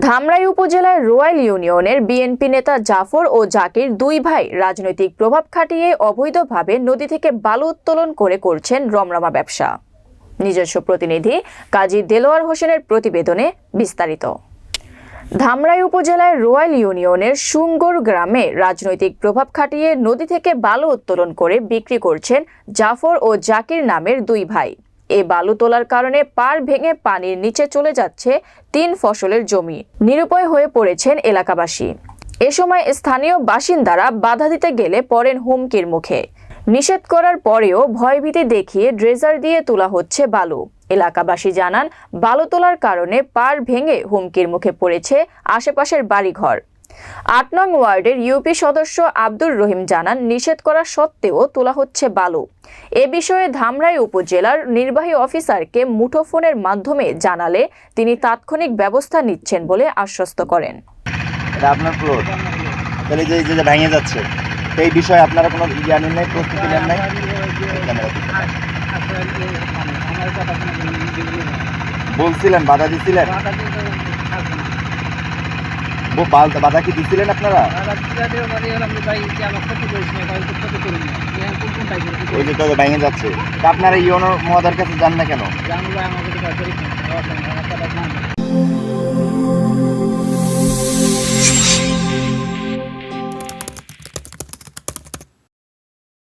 ধামরাই উপজেলার রোয়াইল ইউনিয়নের বিএনপি নেতা জাফর ও জাকির দুই ভাই রাজনৈতিক প্রভাব খাটিয়ে অবৈধভাবে নদী থেকে বালু উত্তোলন করে করছেন রমরমা ব্যবসা। নিজস্ব প্রতিনিধি কাজী দেলোয়ার হোসেনের প্রতিবেদনে বিস্তারিত। ধামরাই উপজেলার রোয়াইল ইউনিয়নের সুঙ্গর গ্রামে রাজনৈতিক প্রভাব খাটিয়ে নদী থেকে বালু উত্তোলন করে বিক্রি করছেন জাফর ও জাকির নামের দুই ভাই। এই বালু তোলার কারণে পার ভেঙে পানির নিচে চলে যাচ্ছে তিন ফসলের জমি। নিরুপায় হয়ে পড়েছেন এলাকাবাসী। এ সময় স্থানীয় বাসিন্দারা বাধা দিতে গেলে পড়েন হুমকির মুখে। নিষেধ করার পরেও ভয়ভীতি দেখিয়ে ড্রেজার দিয়ে তোলা হচ্ছে বালু। এলাকাবাসী জানান, বালু তোলার কারণে পার ভেঙে হুমকির মুখে পড়েছে আশেপাশের বাড়িঘর। আট নং ওয়ার্ডের ইউপি সদস্য আব্দুর রহিম জানান, নিষেধ করা সত্ত্বেও তোলা হচ্ছে বালু। এ বিষয়ে ধামরাই উপজেলার নির্বাহী অফিসারকে মুঠোফোনের মাধ্যমে জানালে তিনি তাৎক্ষণিক ব্যবস্থা নিচ্ছেন বলে আশ্বস্ত করেন। এই বিষয়ে আপনারা কোনো জ্ঞানী নেই, প্রস্তুতি নেন নাই? বলছিলেন, বাধা দিছিলেন? ও বাধা কি দিছিলেন আপনারা? ওই যে তো ভেঙে যাচ্ছে। আপনারা ইউনো মহাদার কাছে যান না কেন?